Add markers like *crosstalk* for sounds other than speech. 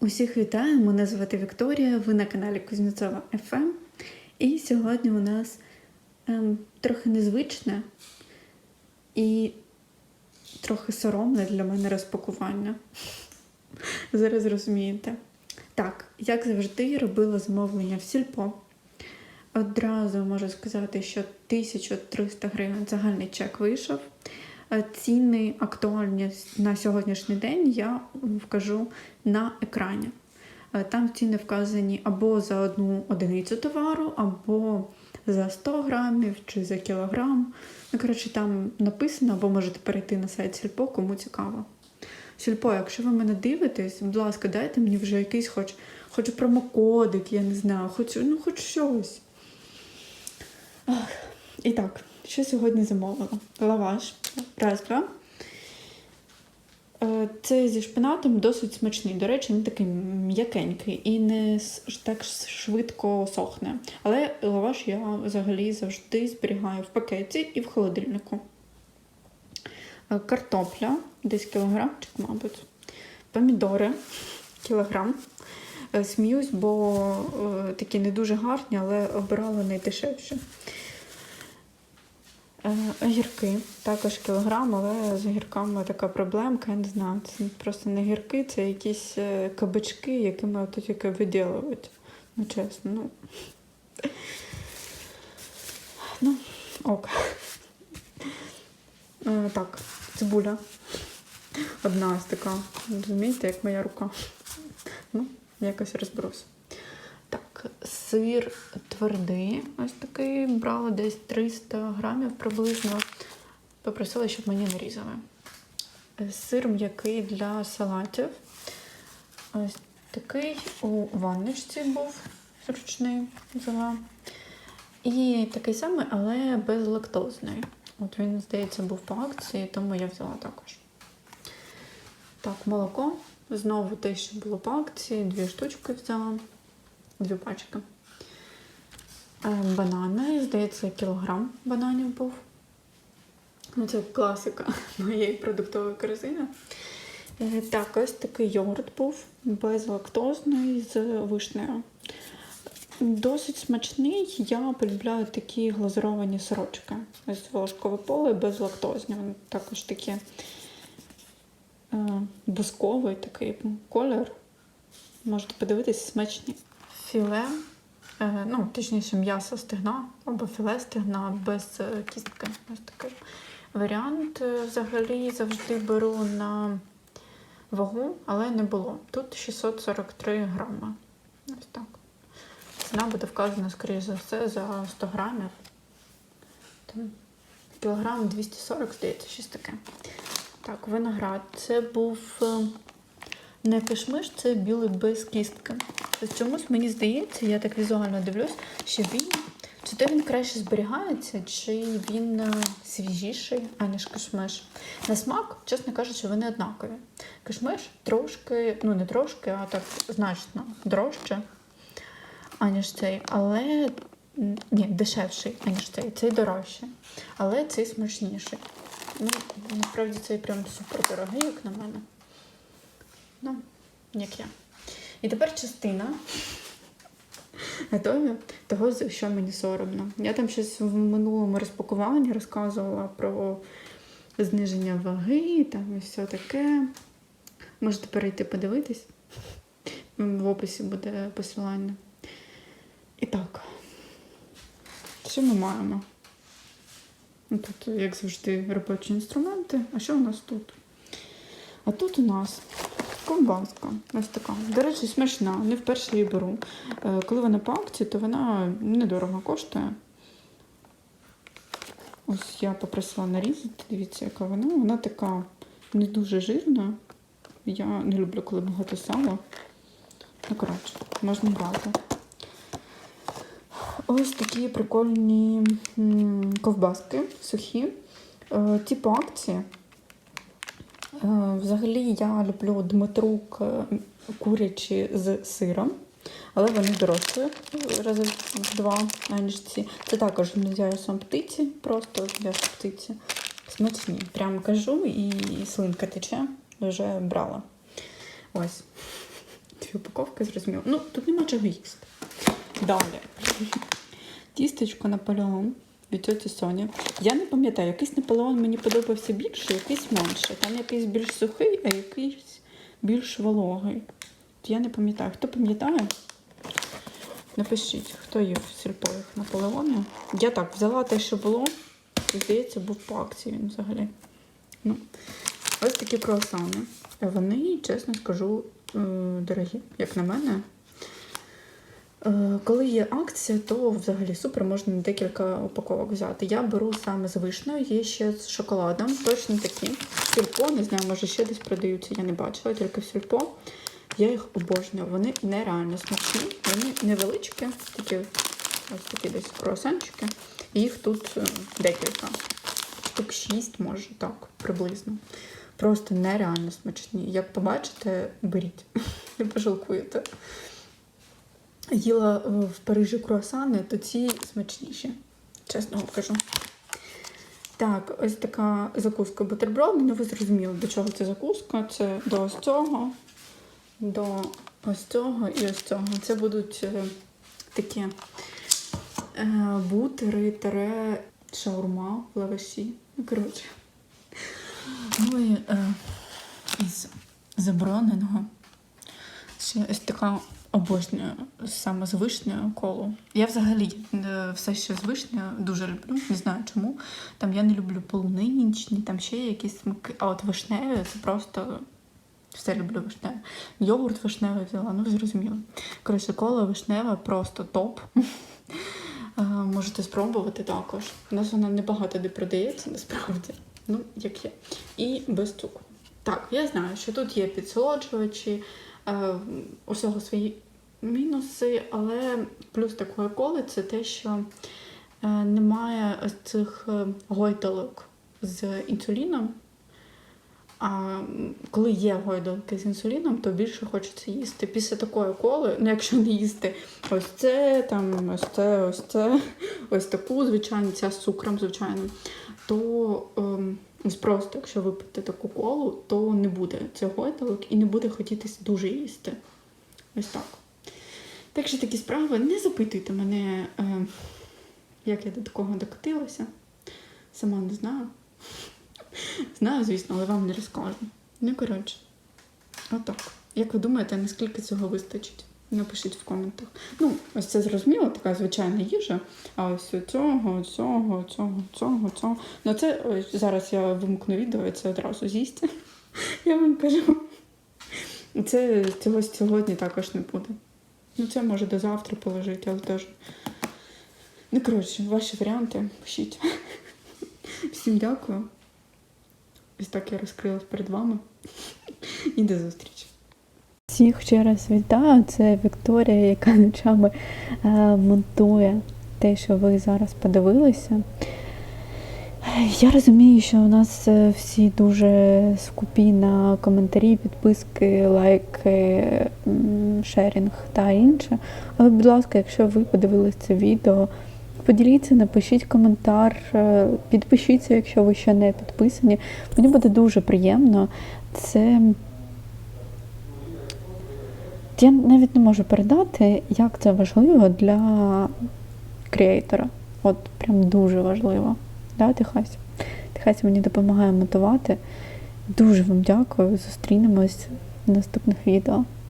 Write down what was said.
Усіх вітаю! Мене звати Вікторія. Ви на каналі Кузнєцова ФМ. І сьогодні у нас ем, трохи незвичне і трохи соромне для мене розпакування. *laughs* Зараз розумієте. Так, як завжди, робила замовлення в сільпо. Одразу можу сказати, що 1300 гривень загальний чек вийшов. Е, Ціни актуальні на сьогоднішній день я вкажу на екрані. Е, Там ціни вказані або за одну одиницю товару, або за 100 грамів чи за кілограм. Ну, коротше, там написано, або можете перейти на сайт Сільпо, кому цікаво. Сільпо, якщо ви мене дивитесь, будь ласка, дайте мені вже якийсь хоч, хоч промокодик, я не знаю, хоч, ну, хоч щось. Ах. І так, що сьогодні замовила? Лаваш. Раз, два. Е, Це зі шпинатом досить смачний. До речі, він такий м'якенький і не так швидко сохне. Але лаваш я взагалі завжди зберігаю в пакеті і в холодильнику. Е, Картопля, десь кілограмчик, мабуть. Помідори, кілограм. Е, Сміюсь, бо такі не дуже гарні, але обирала найдешевші. Е, Огірки, також кілограм, але з огірками така проблемка, я не знаю. Це просто не гірки, це якісь е, кабачки, якими ото тільки виділують. Ну, чесно, ну. Ну, ок. Е, Так, цибуля. Одна ось така, розумієте, як моя рука. Ну, якось розберусь. Так, сир твердий, ось такий брала десь 300 грамів приблизно. Попросила, щоб мені нарізали. Сир м'який для салатів. Ось такий у ванночці був зручний, взяла. І такий самий, але безлактозний. От він, здається, був по акції, тому я взяла також. Так, молоко. Знову те, що було по акції, дві штучки взяла, дві пачки. Е, Банани, здається, кілограм бананів був. Ну, це класика *laughs* моєї продуктової корзини. Е, Так, ось такий йогурт був безлактозний з вишнею. Досить смачний. Я полюбляю такі глазуровані сорочки. Ось волошкове поле безлактозні. Вони також такі е, бусковий такий колір. Можете подивитись, смачні. Філе, ну, точніше, м'ясо стегна або філе стегна без е, кістки. Варіант. Е, Взагалі завжди беру на вагу, але не було. Тут 643 грами. Ось так. Ціна буде вказана, скоріш за все, за 100 грамів. Там кілограм 240, здається, щось таке. Так, виноград. Це був е, не кишмиш, це білий без кістки. Чомусь мені здається, я так візуально дивлюсь, що він чи то він краще зберігається, чи він е, свіжіший, аніж кишмиш. На смак, чесно кажучи, вони однакові. Кишмиш трошки, ну не трошки, а так значно дорожче, аніж цей, але ні, дешевший, аніж цей. Цей дорожчий, але цей смачніший. Ну, насправді цей прям супер дорогий, як на мене. Ну, як я. І тепер частина. Готові того, що мені соромно. Я там щось в минулому розпакуванні розказувала про зниження ваги там і все таке. Можете перейти подивитись. В описі буде посилання. І так, що ми маємо? Ну, Тут, як завжди, робочі інструменти. А що у нас тут? А тут у нас ковбаска. Ось така. До речі, смачна. Не вперше її беру. Е, Коли вона по акції, то вона недорого коштує. Ось я попросила нарізати. Дивіться, яка вона. Вона така не дуже жирна. Я не люблю, коли багато сала. Ну, коротше, можна брати. Ось такі прикольні ковбаски сухі. Е, Ті по акції. Е, Взагалі я люблю Дмитрук е, курячі з сиром, але вони дорожчі е, рази в два, аніж ці. Це також з м'ясом птиці, просто з м'ясом птиці. Смачні. Прямо кажу, і слинка тече, вже брала. Ось. дві упаковки, зрозуміло. Ну, тут нема чого їсти. Далі. Тістечко Наполеон від тьоті Соні. Я не пам'ятаю, якийсь Наполеон мені подобався більше, якийсь менше. Там якийсь більш сухий, а якийсь більш вологий. Я не пам'ятаю. Хто пам'ятає? Напишіть, хто є в сільпоїх Наполеоні. Я так взяла те, що було. І, здається, був по акції він взагалі. Ну, ось такі круасани. Вони, чесно скажу, е, дорогі, як на мене. Е, Коли є акція, то взагалі супер, можна декілька упаковок взяти. Я беру саме з вишнею, є ще з шоколадом, точно такі. Сільпо, не знаю, може ще десь продаються, я не бачила, тільки в. Я їх обожнюю. Вони нереально смачні, вони невеличкі, такі ось такі десь круасанчики. Їх тут е, декілька. Штук 6, може, так, приблизно. Просто нереально смачні. Як побачите, беріть. *laughs* Не пожалкуєте. Їла е, в Парижі круасани, то ці смачніші. Чесно вам кажу. Так, ось така закуска бутерброд. Ну, ви зрозуміли, до чого це закуска. Це до ось цього, до ось цього і ось цього. Це будуть е, такі е, бутери, таре, шаурма, лаваші. Ну, коротше. Ну і е, із забороненого. Ще ось така обожнюю саме з вишнею колу. Я взагалі е, все, що з вишнею, дуже люблю. Не знаю чому. Там я не люблю полуничні, там ще якісь смаки. А от вишневі це просто все люблю вишневе. Йогурт вишневий взяла, ну ви зрозуміли. Коротше, кола вишнева просто топ. *laughs* Е, Можете спробувати також. У нас вона небагато де продається, насправді. Ну, як є. І без цукру. Так, я знаю, що тут є підсолоджувачі, е, усього свої мінуси, але плюс такої коли це те, що е, немає цих е, гойдалок з інсуліном. А коли є гойдалки з інсуліном, то більше хочеться їсти. Після такої коли, ну якщо не їсти ось це, там, ось це, ось це, ось таку, звичайно, ця з цукром, звичайно, то ем, ось просто, якщо випити таку колу, то не буде цих гойдалок і не буде хотітись дуже їсти. Ось так. Так що такі справи, не запитуйте мене, е, як я до такого докотилася. Сама не знаю. Знаю, звісно, але вам не розкажу. Ну, коротше, отак. Як ви думаєте, наскільки цього вистачить? Напишіть в коментах. Ну, ось це зрозуміло, така звичайна їжа. А ось цього, цього, цього, цього, цього. Ну, це ось зараз я вимкну відео і це одразу з'їсть. Я вам кажу. Це цього сьогодні також не буде. Ну, це може до завтра положити, але теж. Ну, коротше, ваші варіанти пишіть. Всім дякую. Ось так я розкрилась перед вами. І до зустрічі. Всіх ще раз вітаю. Це Вікторія, яка ночами е, монтує те, що ви зараз подивилися. Я розумію, що у нас е, всі дуже скупі на коментарі, підписки, лайки, шерінг та інше. Але, будь ласка, якщо ви подивилися це відео, поділіться, напишіть коментар, е, підпишіться, якщо ви ще не підписані. Мені буде дуже приємно. Це я навіть не можу передати, як це важливо для креатора. От прям дуже важливо. Да, Техась? Техась мені допомагає мотивувати. Дуже вам дякую. Зустрінемось в наступних відео.